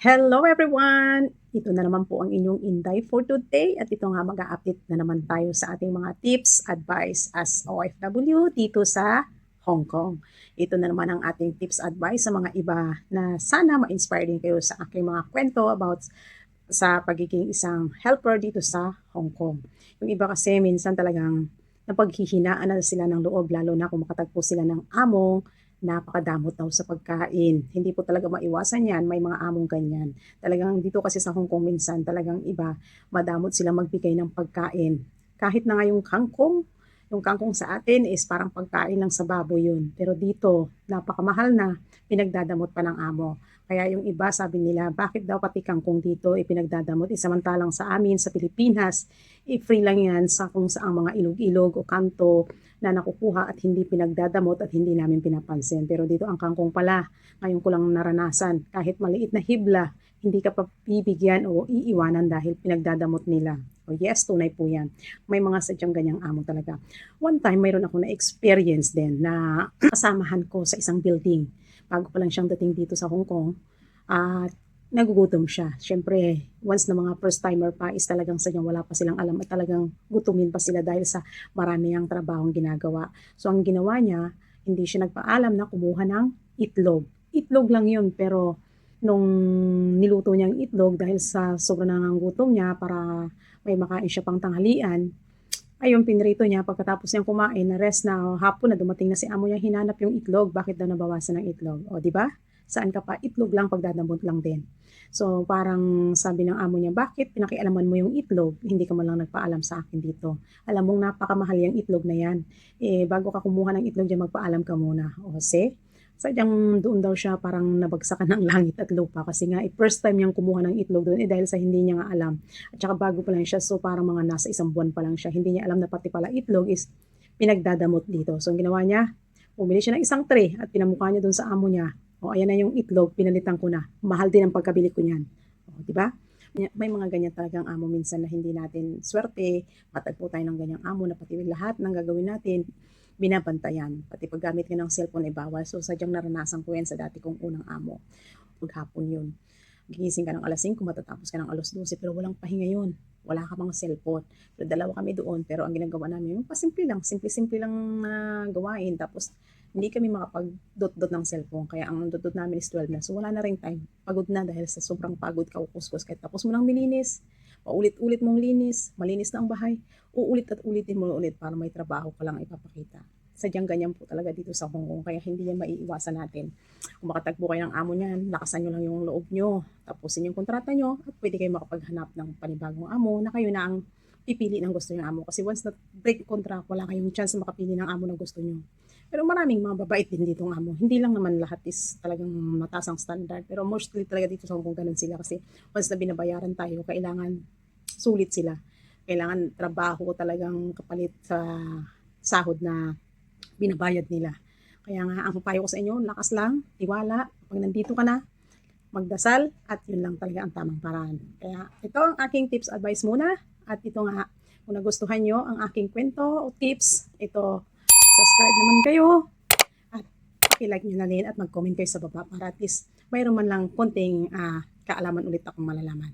Hello everyone! Ito na naman po ang inyong Inday for today at ito nga mag-a-update na naman tayo sa ating mga tips, advice as OFW dito sa Hong Kong. Ito na naman ang ating tips, advice sa mga iba na sana ma-inspire din kayo sa aking mga kwento about sa pagiging isang helper dito sa Hong Kong. Yung iba kasi minsan talagang napaghihinaan na sila ng loob lalo na kung makatagpo sila ng amo napakadamot daw sa pagkain. Hindi po talaga maiwasan yan, may mga among ganyan. Talagang dito kasi sa Hong Kong minsan, talagang iba, madamot sila magbigay ng pagkain. Kahit na nga yung kangkong, yung kangkong sa atin is parang pagkain lang sa baboy yun. Pero dito, napakamahal na, pinagdadamot pa ng amo. Kaya yung iba sabi nila, bakit daw pati kangkong dito ipinagdadamot? Eh, samantalang sa amin, sa Pilipinas, i-free lang yan sa kung saang mga ilog-ilog o kanto na nakukuha at hindi pinagdadamot at hindi namin pinapansin. Pero dito ang kangkong pala, ngayon ko lang naranasan, kahit maliit na hibla, hindi ka pa bibigyan o iiwanan dahil pinagdadamot nila. O yes, tunay po yan. May mga sadyang ganyang amo talaga. One time, mayroon ako na-experience din na kasamahan ko sa isang building. Bago pa lang siyang dating dito sa Hong Kong. At nagugutom siya. Siyempre, once na mga first timer pa is talagang sadyang wala pa silang alam at talagang gutumin pa sila dahil sa marami ang trabahong ginagawa. So ang ginawa niya, hindi siya nagpaalam na kumuha ng itlog. Itlog lang yun pero nung niluto niya ang itlog dahil sa sobrang nangangutom niya para may makain siya pang tanghalian, ayun, pinrito niya pagkatapos niyang kumain, na rest na hapon na dumating na si amo niya, hinanap yung itlog, bakit daw nabawasan ng itlog? O, di ba? Saan ka pa? Itlog lang, pagdadamot lang din. So, parang sabi ng amo niya, bakit pinakialaman mo yung itlog? Hindi ka man lang nagpaalam sa akin dito. Alam mong napakamahal yung itlog na yan. Eh, bago ka kumuha ng itlog dyan, magpaalam ka muna. O, see? Sadyang doon daw siya parang nabagsakan ng langit at lupa kasi nga eh, first time niyang kumuha ng itlog doon eh dahil sa hindi niya nga alam. At saka bago pa lang siya so parang mga nasa isang buwan pa lang siya hindi niya alam na pati pala itlog is pinagdadamot dito. So ang ginawa niya bumili siya ng isang tray at pinamukha niya doon sa amo niya o ayan na yung itlog pinalitan ko na. Mahal din ang pagkabili ko niyan. O di ba? May mga ganyan talagang amo minsan na hindi natin swerte matagpo tayo ng ganyang amo na pati lahat ng gagawin natin binabantayan. Pati paggamit nga ng cellphone ay bawal. So, sadyang naranasan ko yan sa dati kong unang amo. Maghapon yun. Gigising ka ng alas 5, matatapos ka ng alas 12, pero walang pahinga yun. Wala ka mga cellphone. Pero dalawa kami doon, pero ang ginagawa namin, yung pasimple lang, simple-simple lang na gawain. Tapos, hindi kami makapag-dot-dot ng cellphone. Kaya ang dot-dot namin is 12 na. So, wala na rin time. Pagod na dahil sa sobrang pagod ka, ukuskus. Kahit tapos mo lang nilinis, paulit-ulit mong linis, malinis na ang bahay, uulit at ulitin mo ulit para may trabaho ka lang ipapakita. Sadyang ganyan po talaga dito sa Hong Kong, kaya hindi yan maiiwasan natin. Kung makatagpo kayo ng amo niyan, lakasan nyo lang yung loob nyo, tapusin yung kontrata nyo, at pwede kayo makapaghanap ng panibagong amo na kayo na ang pipili ng gusto ng amo. Kasi once na break contract, wala kayong chance makapili ng amo na gusto nyo. Pero maraming mga babait din dito ng amo. Hindi lang naman lahat is talagang mataas ang standard. Pero mostly talaga dito sa Hong Kong ganun sila. Kasi once na binabayaran tayo, kailangan sulit sila. Kailangan trabaho talagang kapalit sa sahod na binabayad nila. Kaya nga, ang papayo ko sa inyo, lakas lang, tiwala. Pag nandito ka na, magdasal at yun lang talaga ang tamang paraan. Kaya ito ang aking tips advice muna at ito nga, kung nagustuhan nyo ang aking kwento o tips, ito subscribe naman kayo at pakilike nyo na rin at mag-comment kayo sa baba para at least mayroon man lang konting uh, kaalaman ulit akong malalaman.